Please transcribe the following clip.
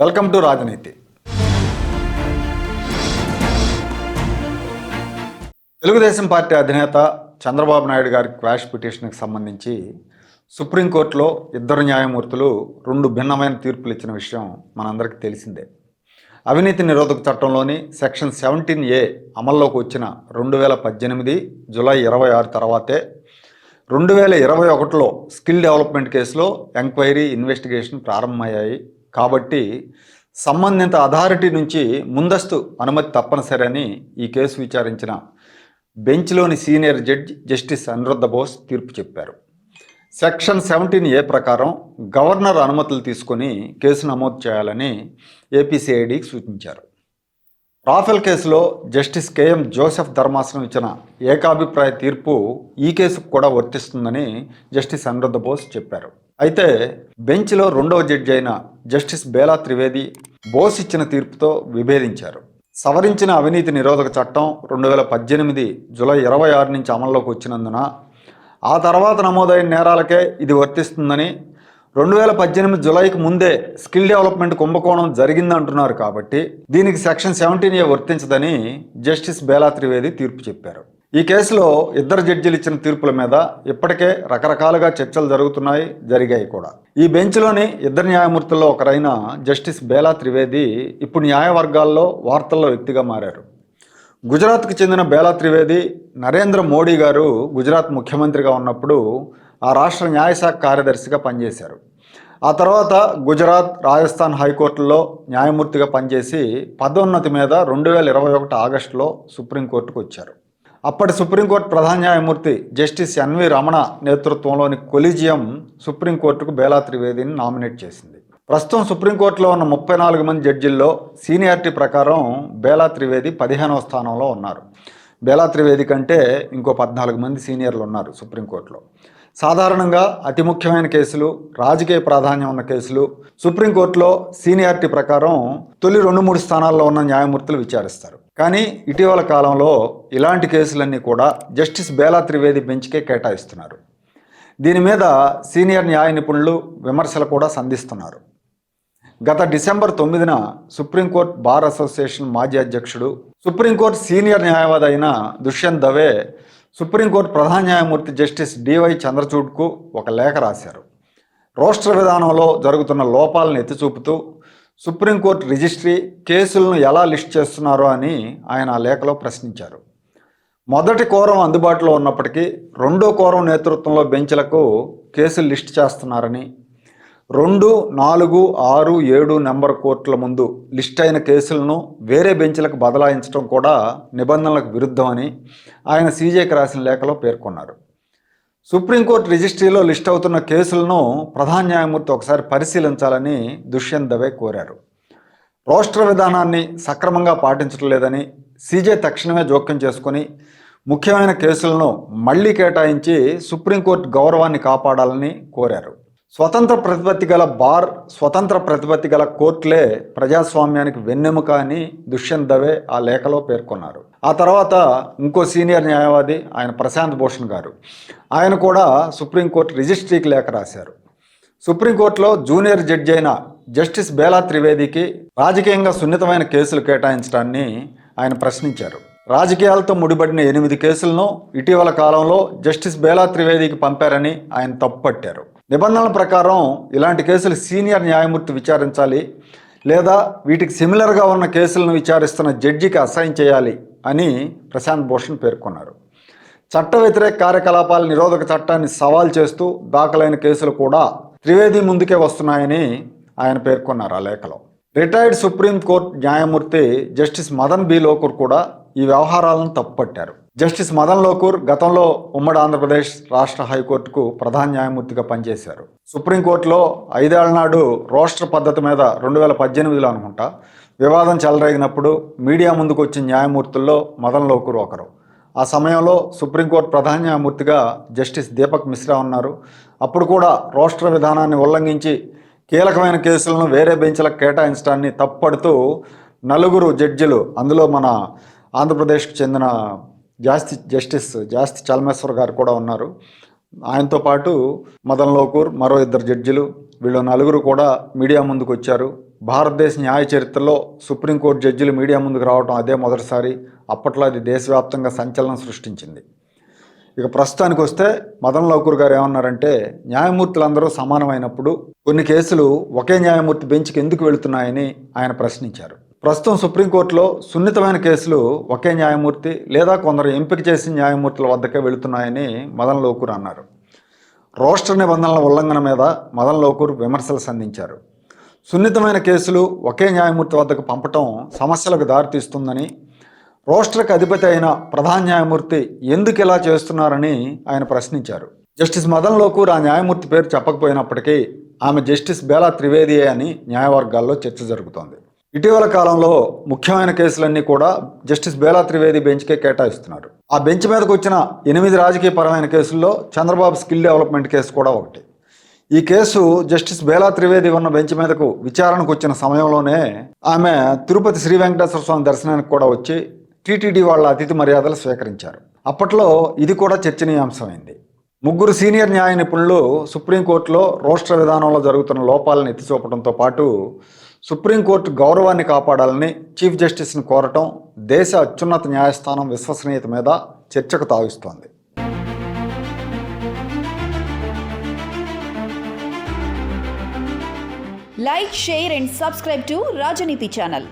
Welcome to రాజనీతి. Telugu Desam party అధినేత చంద్రబాబు నాయుడు గారి క్వాష్ పిటిషన్కి సంబంధించి సుప్రీంకోర్టులో ఇద్దరు న్యాయమూర్తులు రెండు భిన్నమైన తీర్పులు ఇచ్చిన విషయం మనందరికీ తెలిసిందే. అవినీతి నిరోధక చట్టంలోని సెక్షన్ సెవెంటీన్ ఏ అమల్లోకి వచ్చిన రెండు వేల పద్దెనిమిది జూలై ఇరవై ఆరు తర్వాతే రెండు వేల ఇరవై ఒకటిలో స్కిల్ డెవలప్మెంట్ కేసులో ఎంక్వైరీ ఇన్వెస్టిగేషన్ ప్రారంభమయ్యాయి. కాబట్టి సంబంధిత అథారిటీ నుంచి ముందస్తు అనుమతి తప్పనిసరి ఈ కేసు విచారించిన బెంచ్లోని senior judge justice Aniruddha Bose తీర్పు చెప్పారు. సెక్షన్ సెవెంటీన్ ఏ ప్రకారం గవర్నర్ అనుమతులు తీసుకొని కేసు నమోదు చేయాలని ఏపీసీఐడికి సూచించారు. రాఫెల్ కేసులో జస్టిస్ కేఎం జోసెఫ్ ధర్మాసనం ఇచ్చిన ఏకాభిప్రాయ తీర్పు ఈ కేసుకు కూడా వర్తిస్తుందని జస్టిస్ అనిరుద్ధ బోస్ చెప్పారు. అయితే బెంచ్లో రెండవ జడ్జి అయిన జస్టిస్ బేలా త్రివేది బోస్ ఇచ్చిన తీర్పుతో విభేదించారు. సవరించిన అవినీతి నిరోధక చట్టం రెండు వేల పద్దెనిమిది జూలై ఇరవై ఆరు నుంచి అమల్లోకి వచ్చినందున ఆ తర్వాత నమోదైన నేరాలకే ఇది వర్తిస్తుందని రెండు వేల పద్దెనిమిది జులైకి ముందే స్కిల్ డెవలప్మెంట్ కుంభకోణం జరిగిందంటున్నారు కాబట్టి దీనికి సెక్షన్ సెవెంటీన్ ఏ వర్తించదని జస్టిస్ బేలా త్రివేది తీర్పు చెప్పారు. ఈ కేసులో ఇద్దరు జడ్జీలు ఇచ్చిన తీర్పుల మీద ఇప్పటికే రకరకాలుగా చర్చలు జరుగుతున్నాయి జరిగాయి కూడా. ఈ బెంచ్లోని ఇద్దరు న్యాయమూర్తుల్లో ఒకరైన జస్టిస్ బేలా త్రివేది ఇప్పుడు న్యాయవర్గాల్లో వార్తల్లో వ్యక్తిగా మారారు. గుజరాత్కు చెందిన బేలా త్రివేది నరేంద్ర మోడీ గారు గుజరాత్ ముఖ్యమంత్రిగా ఉన్నప్పుడు ఆ రాష్ట్ర న్యాయశాఖ కార్యదర్శిగా పనిచేశారు. ఆ తర్వాత గుజరాత్ రాజస్థాన్ హైకోర్టులో న్యాయమూర్తిగా పనిచేసి పదోన్నతి మీద రెండు వేల ఇరవై ఒకటి ఆగస్టులో సుప్రీంకోర్టుకు వచ్చారు. అప్పటి సుప్రీంకోర్టు ప్రధాన న్యాయమూర్తి జస్టిస్ ఎన్వి రమణ నేతృత్వంలోని కొలిజియం సుప్రీంకోర్టుకు బేలా త్రివేదిని నామినేట్ చేసింది. ప్రస్తుతం సుప్రీంకోర్టులో ఉన్న ముప్పై నాలుగు మంది జడ్జిల్లో సీనియారిటీ ప్రకారం బేలా త్రివేది పదిహేనవ స్థానంలో ఉన్నారు. బేలా త్రివేది కంటే ఇంకో పద్నాలుగు మంది సీనియర్లు ఉన్నారు సుప్రీంకోర్టులో. సాధారణంగా అతి ముఖ్యమైన కేసులు రాజకీయ ప్రాధాన్యం ఉన్న కేసులు సుప్రీంకోర్టులో సీనియారిటీ ప్రకారం తొలి రెండు మూడు స్థానాల్లో ఉన్న న్యాయమూర్తులు విచారిస్తారు. కానీ ఇటీవల కాలంలో ఇలాంటి కేసులన్నీ కూడా జస్టిస్ బేలా త్రివేది బెంచ్కే కేటాయిస్తున్నారు. దీని మీద సీనియర్ న్యాయ నిపుణులు విమర్శలు కూడా సంధిస్తున్నారు. గత డిసెంబర్ తొమ్మిదిన సుప్రీంకోర్టు బార్ అసోసియేషన్ మాజీ అధ్యక్షుడు సుప్రీంకోర్టు సీనియర్ న్యాయవాది అయిన దుష్యంత్ దవే సుప్రీంకోర్టు ప్రధాన న్యాయమూర్తి జస్టిస్ డివై చంద్రచూడ్కు ఒక లేఖ రాశారు. రోస్టర్ విధానంలో జరుగుతున్న లోపాలను ఎత్తిచూపుతూ సుప్రీంకోర్టు రిజిస్ట్రీ కేసులను ఎలా లిస్ట్ చేస్తున్నారో అని ఆయన ఆ లేఖలో ప్రశ్నించారు. మొదటి కోరం అందుబాటులో ఉన్నప్పటికీ రెండో కోరం నేతృత్వంలో బెంచ్లకు కేసులు లిస్ట్ చేస్తున్నారని రెండు నాలుగు ఆరు ఏడు నెంబర్ కోర్టుల ముందు లిస్ట్ అయిన కేసులను వేరే బెంచ్లకు బదలాయించడం కూడా నిబంధనలకు విరుద్ధమని ఆయన సీజేకి రాసిన లేఖలో పేర్కొన్నారు. సుప్రీంకోర్టు రిజిస్ట్రీలో లిస్ట్ అవుతున్న కేసులను ప్రధాన న్యాయమూర్తి ఒకసారి పరిశీలించాలని దుష్యంత్ దవే కోరారు. రోస్టర్ విధానాన్ని సక్రమంగా పాటించడం లేదని సీజే తక్షణమే జోక్యం చేసుకొని ముఖ్యమైన కేసులను మళ్ళీ కేటాయించి సుప్రీంకోర్టు గౌరవాన్ని కాపాడాలని కోరారు. స్వతంత్ర ప్రతిపత్తి గల బార్ స్వతంత్ర ప్రతిపత్తి గల కోర్టులే ప్రజాస్వామ్యానికి వెన్నెముక అని దుష్యంత్ దవే ఆ లేఖలో పేర్కొన్నారు. ఆ తర్వాత ఇంకో సీనియర్ న్యాయవాది ఆయన ప్రశాంత్ భూషణ్ గారు. ఆయన కూడా సుప్రీంకోర్టు రిజిస్ట్రీకి లేఖ రాశారు. సుప్రీంకోర్టులో జూనియర్ జడ్జి అయిన జస్టిస్ బేలా త్రివేదికి రాజకీయంగా సున్నితమైన కేసులు కేటాయించడాన్ని ఆయన ప్రశ్నించారు. రాజకీయాలతో ముడిపడిన ఎనిమిది కేసులను ఇటీవల కాలంలో జస్టిస్ బేలా త్రివేదికి పంపారని ఆయన తప్పుపట్టారు. నిబంధనల ప్రకారం ఇలాంటి కేసులు సీనియర్ న్యాయమూర్తి విచారించాలి లేదా వీటికి సిమిలర్గా ఉన్న కేసులను విచారిస్తున్న జడ్జికి అసైన్ చేయాలి అని ప్రశాంత్ భూషణ్ పేర్కొన్నారు. చట్ట వ్యతిరేక కార్యకలాపాల నిరోధక చట్టాన్ని సవాల్ చేస్తూ దాఖలైన కేసులు కూడా త్రివేది ముందుకే వస్తున్నాయని ఆయన పేర్కొన్నారు ఆ లేఖలో. రిటైర్డ్ సుప్రీంకోర్టు న్యాయమూర్తి జస్టిస్ మదన్ బి లోకూర్ కూడా ఈ వ్యవహారాలను తప్పుపట్టారు. జస్టిస్ మదన్ లోకూర్ గతంలో ఉమ్మడి ఆంధ్రప్రదేశ్ రాష్ట్ర హైకోర్టుకు ప్రధాన న్యాయమూర్తిగా పనిచేశారు. సుప్రీంకోర్టులో ఐదేళ్ళ నాడు రోస్టర్ పద్ధతి మీద రెండు వేల పద్దెనిమిదిలో అనుకుంటా వివాదం చెలరేగినప్పుడు మీడియా ముందుకు వచ్చిన న్యాయమూర్తుల్లో మదన్ లోకూర్ ఒకరు. ఆ సమయంలో సుప్రీంకోర్టు ప్రధాన న్యాయమూర్తిగా జస్టిస్ దీపక్ మిశ్రా ఉన్నారు. అప్పుడు కూడా రోస్టర్ విధానాన్ని ఉల్లంఘించి కీలకమైన కేసులను వేరే బెంచ్లకు కేటాయించడాన్ని తప్పుపడుతూ నలుగురు జడ్జిలు అందులో మన ఆంధ్రప్రదేశ్కు చెందిన జాస్తి జస్టిస్ జాస్తి చలమేశ్వర్ గారు కూడా ఉన్నారు. ఆయనతో పాటు మదన్ లోకూర్ మరో ఇద్దరు జడ్జిలు వీళ్ళు నలుగురు కూడా మీడియా ముందుకు వచ్చారు. భారతదేశ న్యాయ చరిత్రలో సుప్రీంకోర్టు జడ్జిలు మీడియా ముందుకు రావడం అదే మొదటిసారి. అప్పట్లో అది దేశవ్యాప్తంగా సంచలనం సృష్టించింది. ఇక ప్రస్తుతానికి వస్తే మదన్ లోకూర్ గారు ఏమన్నారంటే న్యాయమూర్తులందరూ సమానమైనప్పుడు కొన్ని కేసులు ఒకే న్యాయమూర్తి బెంచ్కి ఎందుకు వెళుతున్నాయని ఆయన ప్రశ్నించారు. ప్రస్తుతం సుప్రీంకోర్టులో సున్నితమైన కేసులు ఒకే న్యాయమూర్తి లేదా కొందరు ఎంపిక చేసిన న్యాయమూర్తుల వద్దకే వెళుతున్నాయని మదన్ లోకూర్ అన్నారు. రోస్టర్ నిబంధనల ఉల్లంఘన మీద మదన్ లోకూర్ విమర్శలు సంధించారు. సున్నితమైన కేసులు ఒకే న్యాయమూర్తి వద్దకు పంపటం సమస్యలకు దారితీస్తుందని రోస్టర్కి అధిపతి అయిన ప్రధాన న్యాయమూర్తి ఎందుకు ఇలా చేస్తున్నారని ఆయన ప్రశ్నించారు. జస్టిస్ మదన్ లోకూర్ ఆ న్యాయమూర్తి పేరు చెప్పకపోయినప్పటికీ ఆమె జస్టిస్ బేలా త్రివేది అని న్యాయవర్గాల్లో చర్చ జరుగుతోంది. ఇటీవల కాలంలో ముఖ్యమైన కేసులన్నీ కూడా జస్టిస్ బేలా త్రివేది బెంచ్కే కేటాయిస్తున్నారు. ఆ బెంచ్ మీదకు వచ్చిన ఎనిమిది రాజకీయ పరమైన కేసుల్లో చంద్రబాబు స్కిల్ డెవలప్మెంట్ కేసు కూడా ఒకటి. ఈ కేసు జస్టిస్ బేలా త్రివేది ఉన్న బెంచ్ మీదకు విచారణకు వచ్చిన సమయంలోనే ఆమె తిరుపతి శ్రీ వెంకటేశ్వర స్వామి దర్శనానికి కూడా వచ్చి టీటీడీ వాళ్ళ అతిథి మర్యాదలు స్వీకరించారు. అప్పట్లో ఇది కూడా చర్చనీయాంశమైంది. ముగ్గురు సీనియర్ న్యాయ నిపుణులు సుప్రీంకోర్టులో రోస్టర్ విధానంలో జరుగుతున్న లోపాలను ఎత్తిచూపడంతో పాటు సుప్రీంకోర్టు గౌరవాన్ని కాపాడాలని చీఫ్ జస్టిస్ను కోరటం దేశ అత్యున్నత న్యాయస్థానం విశ్వసనీయత మీద చర్చకు తావిస్తోంది. Like share and subscribe to Rajneeti channel